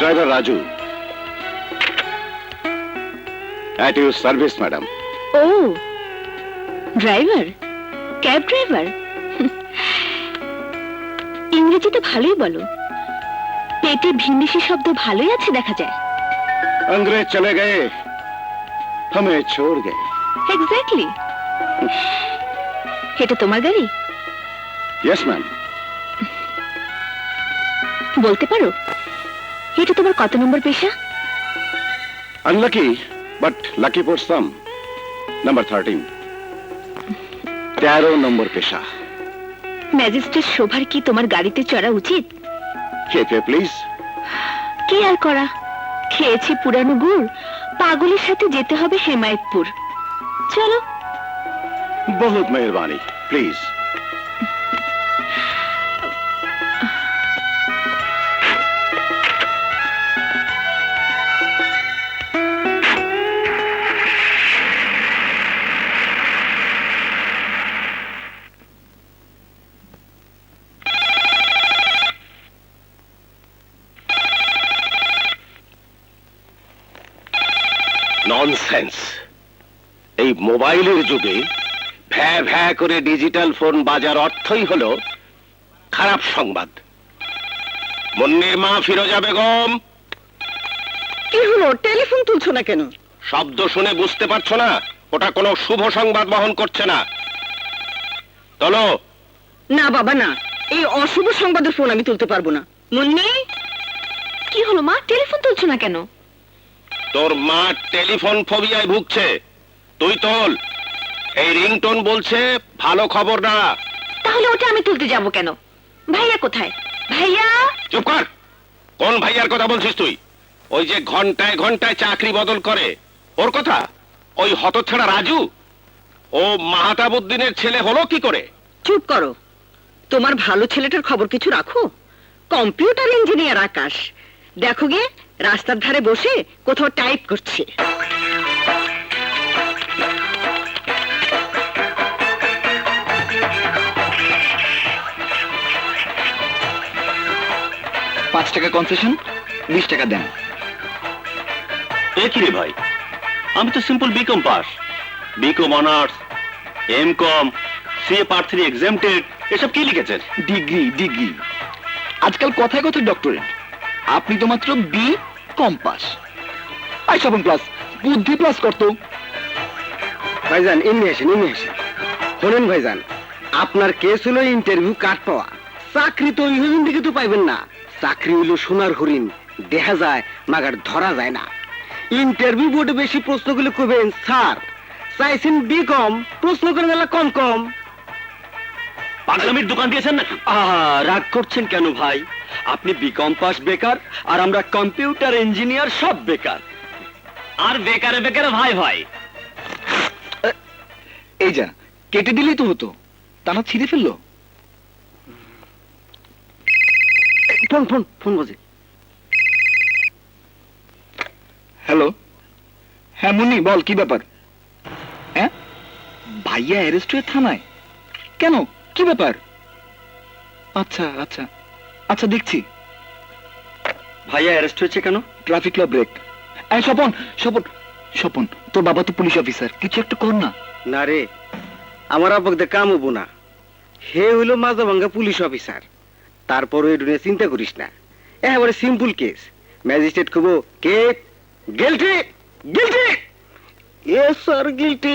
Driver Raju. At your service, madam. O driver cab driver ইংরেজিতে ভালোই বলো পেটে ভিনদেশি শব্দ ভালোই আছে দেখা যায় अंग्रेज चले गए हमें छोड़ गए এক্স্যাক্টলি এটা তোমার গাড়ি यस मैम বলতে পারো এটা তোমার কত নম্বর পেশা? Unlucky but lucky for some number thirteen তেরো নম্বর পেশা। ম্যাজিস্ট্রেট শোভার কি তোমার গাড়িতে চড়া উচিত? খেতে প্লিজ কি আর করা? খেয়েছি পুরানো গুড়। পাগলের সাথে যেতে হবে হেমায়তপুর। চলো। বহুত মেহরবানি প্লিজ ননসেন্স এই মোবাইলের যুগে ভ্যা ভ্যা করে ডিজিটাল ফোন বাজার অর্থই হলো খারাপ সংবাদ। মুন্নির মা ফিরোজা বেগম কি হলো? টেলিফোন তুলছো না কেন? শব্দ শুনে বুঝতে পারছ না? ওটা কোনো শুভ সংবাদ বহন করছে না। চলো না বাবা না। এই অশুভ সংবাদের ফোন আমি তুলতে পারব না। মুন্নি? কি হলো মা? টেলিফোন তুলছো না কেন? তোর মা টেলিফোন ফোবিয়ায় ভুগছে। তুই তোল। এই রিংটোন বলছে ভালো খবর না। তাহলে ওটা আমি তুলতে যাব কেন? ভাইয়া কোথায়? ভাইয়া? চুপ কর। কোন ভাইয়ার কথা বলছিস তুই? ওই যে ঘন্টায় ঘন্টায় চাকরি বদল করে। ওর কথা? ওই হতছাড়া রাজু? ও মাহাতাবুদ্দিনের ছেলে হলো কি করে? চুপ করো। তোমার ভালো ছেলেটার খবর কিছু রাখো? Computer engineer Akash. দেখো গে রাস্তার ধারে বসে কোথাও টাইপ করছে। পাঁচ টাকা কনসেশন বিশ টাকা দেন। এ কি রে ভাই? আমি তো simple B Com pass. B Com honours M com CA part three exempted এসব কি লিখেছেন ডিগ্রি ডিগ্রি। আজকাল কথায় কথায় ডক্টরেট আপনি তো মাত্র বি কম পাস আই সবন প্লাস বুদ্ধি প্লাস করতো ভাইজান এমনি আসেন এমনি আসেন। শোনেন ভাইজান আপনার কেস হলো ইন্টারভিউ কাট পাওয়া। চাকরি তো হরিণ দিকে তো পাইবেন না। চাকরি হইল সোনার হরিণ দেখা যায় মাগার ধরা যায় না। ইন্টারভিউ বোর্ডে বেশি প্রশ্ন প্রশ্নগুলো করবেন স্যার চাইছেন বি কম প্রশ্ন করেন এলা কম কম। পাগলামির দোকান দিয়েছেন নাকি? রাগ করছেন কেন ভাই? আপনি বিকম পাস বেকার আর আমরা কম্পিউটার ইঞ্জিনিয়ার সব বেকার। আর বেকারে বেকারে ভাই ভাই। এই যা কেটে দিলেই তো হতো। তা না ছিঁড়ে ফেলল? ফোন ফোন ফোন বাজে। হ্যালো? হ্যাঁ মুন্নি বল কি ব্যাপার? হ্যাঁ? ভাইয়া অ্যারেস্ট হয়ে থানায়? কেন? কি ব্যাপার? আচ্ছা আচ্ছা। আচ্ছা দেখছি। ভাইয়া অ্যারেস্ট হয়েছে কেন? ট্রাফিক ল ব্রেক এই স্বপন স্বপন স্বপন তোর বাবা তো পুলিশ অফিসার কিছু একটা কর না। না রে আমার আব্বাকে কাম হব না। হে হইল মাজা ভাঙ্গা পুলিশ অফিসার তারপরও এই নিয়ে চিন্তা করিস না। একেবারে সিম্পল কেস ম্যাজিস্ট্রেট কব কে? গিলটি গিলটি এ স্যার গিলটি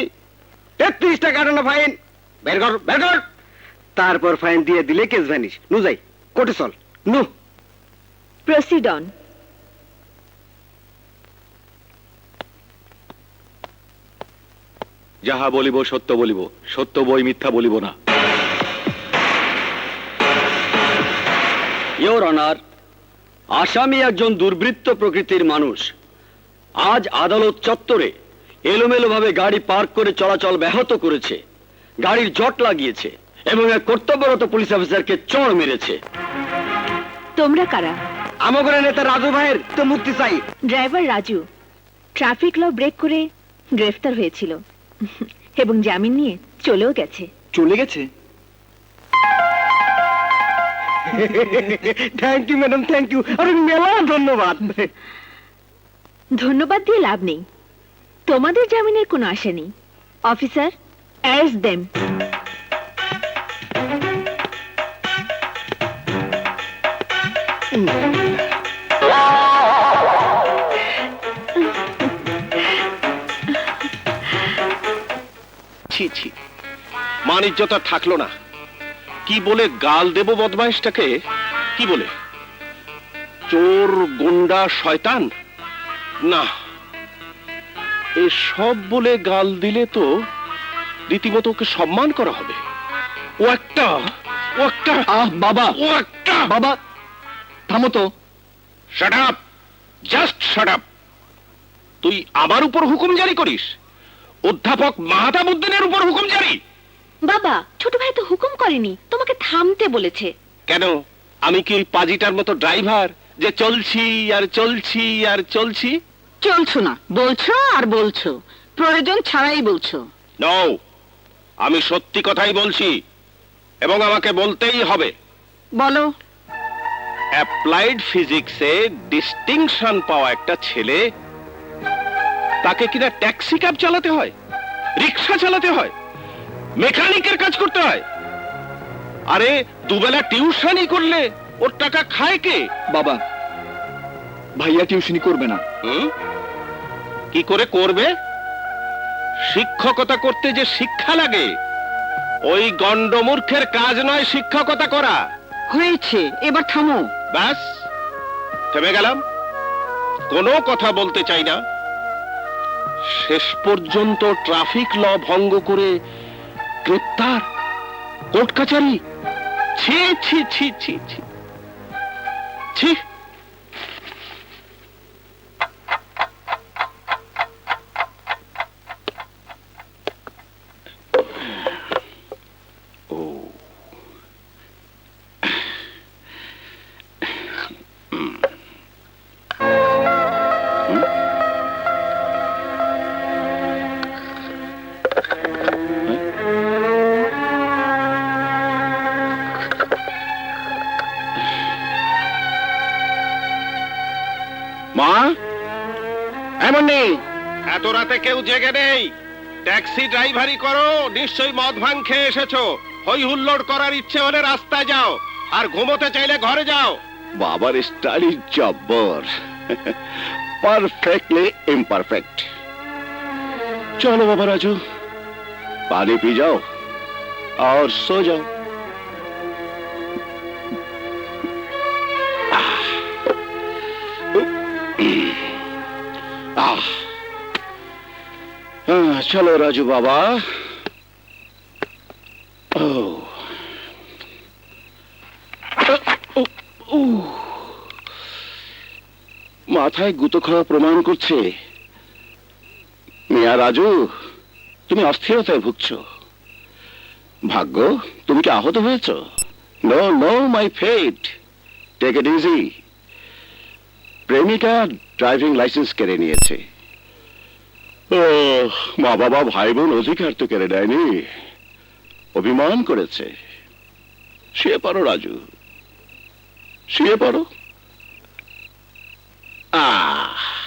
তেত্রিশ টাকা না ফাইন বের কর বের কর। তারপর ফাইন দিয়ে দিলে কেস ভ্যানিশ নু যাই কোটে চল। নু প্রসিড অন যাহা বলিব সত্য বলিব। সত্য বই মিথ্যা বলিব না। ইয়োর অনার আসামি একজন দুর্বৃত্ত প্রকৃতির মানুষ। আজ আদালত চত্বরে এলোমেলোভাবে গাড়ি পার্ক করে চলাচল ব্যাহত করেছে। গাড়ির জট লাগিয়েছে এবং এক কর্তব্যরত পুলিশ অফিসারকে চড় মেরেছে। তোমরা কারা? আমাদের নেতা রাজু ভাইয়ের তো মুক্তি চাই। Driver Raju traffic law break করে গ্রেফতার হয়েছিল। এবং জামিন নিয়ে চলেও গেছে। চলে গেছে? Thank you madam thank you আরে মেলা ধন্যবাদ। ধন্যবাদ দিয়ে লাভ নেই। তোমাদের জামিনের কোনো আশা নেই। অফিসার অ্যারেস্ট দেম ছি ছি। মানিজ্যতা থাকল না। কি বলে গাল দেব বদমাইশটাকে? কি বলে? চোর গুন্ডা শয়তান? না। এ সব বলে গাল দিলে তো রীতিমতো ওকে সম্মান করা হবে। ও একটা ও একটা আহ বাবা। ও একটা। বাবা থামো তো। Shut up just shut up তুই আমার উপর হুকুম জারি করিস? অধ্যাপক মাহাতাবুদ্দিনের উপর হুকুম জারি। বাবা ছোট ভাই তো হুকুম করেনি তোমাকে থামতে বলেছে। কেন? আমি কি পাজিটার মতো ড্রাইভার যে চলছি আর চলছি আর চলছি? চলছো না বলছো আর বলছো প্রয়োজন ছাড়াই বলছো। নও আমি সত্যি কথাই বলছি এবং আমাকে বলতেই হবে। বলো। অ্যাপ্লাইড ফিজিক্সে ডিস্টিংশন পাওয়া একটা ছেলে তাকে কিনা ট্যাক্সি ক্যাব চালাতে হয় রিক্সা চালাতে হয় মেকানিকের কাজ করতে হয়। আরে দুবেলা টিউশনই করলে ওর টাকা খায় কে? বাবা ভাইয়া টিউশনি করবে না। কি করে করবে? শিক্ষকতা করতে যে শিক্ষা লাগে ওই গন্ডমূর্খের কাজ নয় শিক্ষকতা করা। হয়েছে এবার থামো। ব্যাস থেমে গেলাম। কোনো কথা বলতে চাই না। শেষ পর্যন্ত ট্রাফিক ল ভঙ্গ করে গ্রেপ্তার। কোর্ট কাচারি। ছি ছি ছি ছি ছি। ছি। মা এমন নেই এত রাতে কেউ জেগে নেই ট্যাক্সি ড্রাইভারি করো নিশ্চয়ই মদ ভাঙ খেয়ে এসেছো হই হুল্লোড় করার ইচ্ছে হলে রাস্তায় যাও আর ঘুমোতে চাইলে ঘরে যাও বাবার স্টাইল জব্বর পারফেক্টলি ইমপারফেক্ট চলো বাবা রাজু পানি পি যাও और सो जाओ চলো রাজু বাবা। মাথায় গুতো খাওয়া প্রমাণ করছে। মিয়া রাজু, তুমি অস্থিরতায় ভুগছো। ভাগ্য, তুমি কি আহত হয়েছ? No no my fate take it easy প্রেমিকা ড্রাইভিং লাইসেন্স কেড়ে নিয়েছে। মা বাবা, ভাই বোন অধিকার তো কেড়ে নেয়নি। অভিমান করেছে। শুয়ে পারো, রাজু। শুয়ে পারো। আহ